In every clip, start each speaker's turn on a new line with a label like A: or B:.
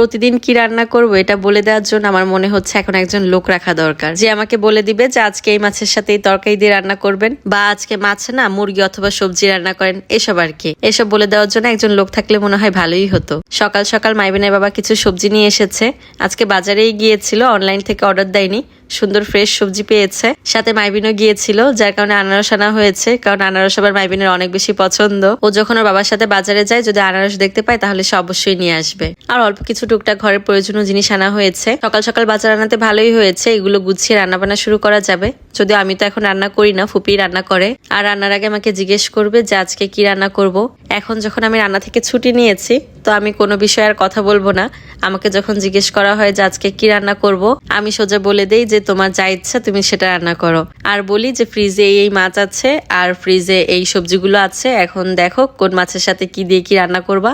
A: প্রতিদিন কি রান্না করব এটা বলে দেওয়ার জন্য আমার মনে হচ্ছে এখন একজন লোক রাখা দরকার। যে আমাকে বলে দিবে যে আজকে এই মাছের সাথে এই তরকারি দিয়ে রান্না করবেন বা আজকে মাছ না, মুরগি অথবা সবজি রান্না করেন, এসব আর কি। এসব বলে দেওয়ার জন্য একজন লোক থাকলে মনে হয় ভালোই হতো। সকাল সকাল মাইবেনের বাবা কিছু সবজি নিয়ে এসেছে। আজকে বাজারেই গিয়েছিল, অনলাইন থেকে অর্ডার দেয়নি। সুন্দর ফ্রেশ সবজি পেয়েছে। সাথে মাইবিনও গিয়েছিল, যার কারণে আনারস আনা হয়েছে, কারণ আনারস আবার মাইবিনের অনেক বেশি পছন্দ। ও যখন ওর বাবার সাথে বাজারে যায়, যদি আনারস দেখতে পায় তাহলে সে অবশ্যই নিয়ে আসবে। আর অল্প কিছু টুকটাক ঘরের প্রয়োজনীয় জিনিস আনা হয়েছে। সকাল সকাল বাজার আনাতে ভালোই হয়েছে, এগুলো গুছিয়ে রান্না বান্না শুরু করা যাবে। যদিও আমি তো এখন রান্না করি না, ফুপি রান্না করে। আর রান্নার আগে আমাকে জিজ্ঞেস করবে যে আজকে কি রান্না করব। এখন যখন আমি রান্না থেকে ছুটি নিয়েছি, তো আমি কোনো বিষয়ে আর কথা বলব না। আমাকে যখন জিজ্ঞেস করা হয় যে আজকে কি রান্না করব, আমি সোজা বলে দেই যে তোমার যা ইচ্ছা তুমি সেটা রান্না করো। আর বলি যে ফ্রিজে এই মাছ আছে, আর ফ্রিজে এই সবজিগুলো আছে। এখন দেখো কোন মাছের সাথে কি দিয়ে কি রান্না করবা।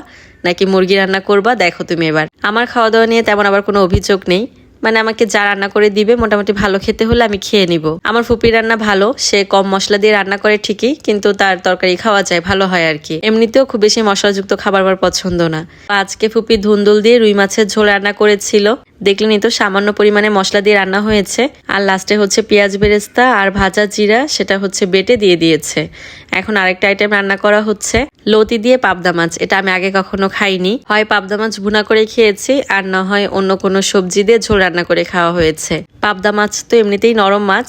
A: নাকি মুরগি রান্না করবা? দেখো তুমি এবার। আমার খাওয়া দাওয়া নিয়ে তেমন আবার কোনো অভিযোগ নেই। মানে আমাকে যা রান্না করে দিবে, মোটামুটি ভালো খেতে হলে আমি খেয়ে নিব। আমার ফুপির রান্না ভালো, সে কম মশলা দিয়ে রান্না করে ঠিকই, কিন্তু তার তরকারি খাওয়া যায়, ভালো হয় আর কি। এমনিতেও খুব বেশি মশলাযুক্ত খাবার আমার পছন্দ না। আজকে ফুপি ধুন্দুল দিয়ে রুই মাছের ঝোল রান্না করেছিল। দেখলেনি তো সামান্য পরিমাণে মশলা দিয়ে রান্না হয়েছে। আর লাস্টে হচ্ছে পেঁয়াজ বেরেস্তা আর ভাজা জিরা, সেটা হচ্ছে বেটে দিয়ে দিয়েছে। এখন আরেকটা আইটেম রান্না করা হচ্ছে, লতি দিয়ে পাবদা মাছ। এটা আমি আগে কখনো খাইনি। হয় পাবদা মাছ ভুনা করে খেয়েছি, আর না হয় অন্য কোনো সবজি দিয়ে ঝোল রান্না করে খাওয়া হয়েছে। পাবদা মাছ তো এমনিতেই নরম মাছ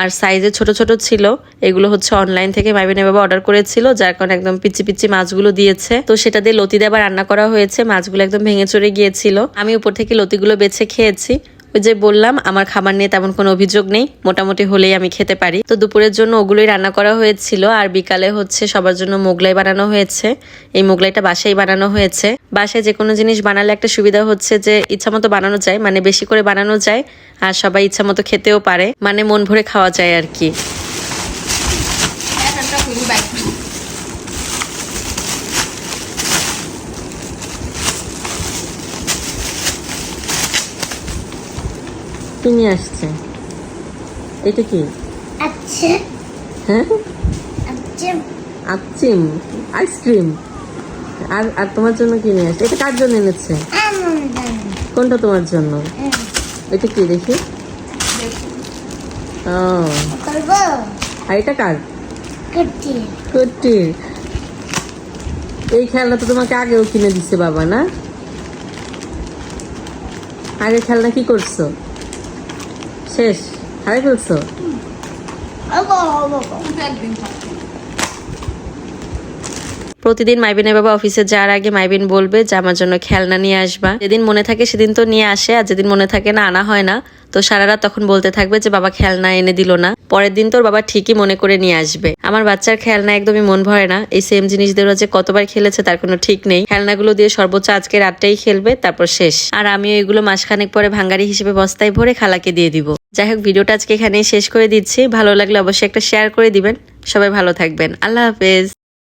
A: আর সাইজে ছোট ছোট ছিল। এগুলো হচ্ছে অনলাইন থেকে মাইবেনে বাবা অর্ডার করেছিল, যার কারণে একদম পিচি পিচি মাছগুলো দিয়েছে। তো সেটা দিয়ে লতি দেবার রান্না করা হয়েছে, মাছগুলো একদম ভেঙে চড়ে গিয়েছিল। আমি উপর থেকে লতিগুলো বেছে খেয়েছি। ওই যে বললাম, আমার খাবার নিয়ে তেমন কোনো অভিযোগ নেই। মোটামুটি হলেই আমি খেতে পারি। তো দুপুরের জন্য ওগুলোই রান্না করা হয়েছিল, আর বিকালে হচ্ছে সবার জন্য মোগলাই বানানো হয়েছে। এই মোগলাইটা বাসায় বানানো হয়েছে। বাসায় যে কোনো জিনিস বানালে একটা সুবিধা হচ্ছে যে ইচ্ছা মতো বানানো যায় মানে বেশি করে বানানো যায়, আর সবাই ইচ্ছা মতো খেতেও পারে। মানে মন ভরে খাওয়া যায় আর কি। কি নিয়ে আসছে? এটা কি?
B: আচ্ছা।
A: হ্যাঁ?
B: আচ্ছা।
A: আচ্ছিম। আইসক্রিম। আর আর তোমার জন্য কি নিয়ে আসছে? এটা কার জন্য এনেছে? কোনটা তোমার জন্য? এটা কি দেখি? ও। আর এটা কার?
B: কুটি
A: এই খেলনা তো তোমাকে আগেও কিনে দিচ্ছে বাবা না? আগে খেলনা কি করছ? শেষ হারাই ফেলছো
C: একদিন
A: প্রতিদিন মাইবিনের বাবা অফিসে যাওয়ার আগে মাইবিন বলবে যে, আমার জন্য খেলনা নিয়ে আসবা। যেদিন মনে থাকে সেদিন তো নিয়ে আসে, আর যেদিন মনে থাকে না, আনা হয় না। তো সারা রাত তখন বলতে থাকবে যে, বাবা খেলনা এনে দিল না। পরের দিন তোর বাবা ঠিকই মনে করে নিয়ে আসবে। আমার বাচ্চার খেলনা একদমই মন ভরে না। এই সেম জিনিস দিয়ে যে কতবার খেলেছে তার কোনো ঠিক নেই। খেলনাগুলো দিয়ে সর্বোচ্চ আজকে রাতটাই খেলবে, তারপর শেষ। আর আমি এগুলো মাসখানেক পরে ভাঙ্গারি হিসেবে বস্তায় ভরে খালাকে দিয়ে দিব। যাই হোক, ভিডিওটা আজকে এখানেই শেষ করে দিচ্ছি। ভালো লাগলে অবশ্যই একটা শেয়ার করে দিবেন। সবাই ভালো থাকবেন। আল্লাহ হাফেজ।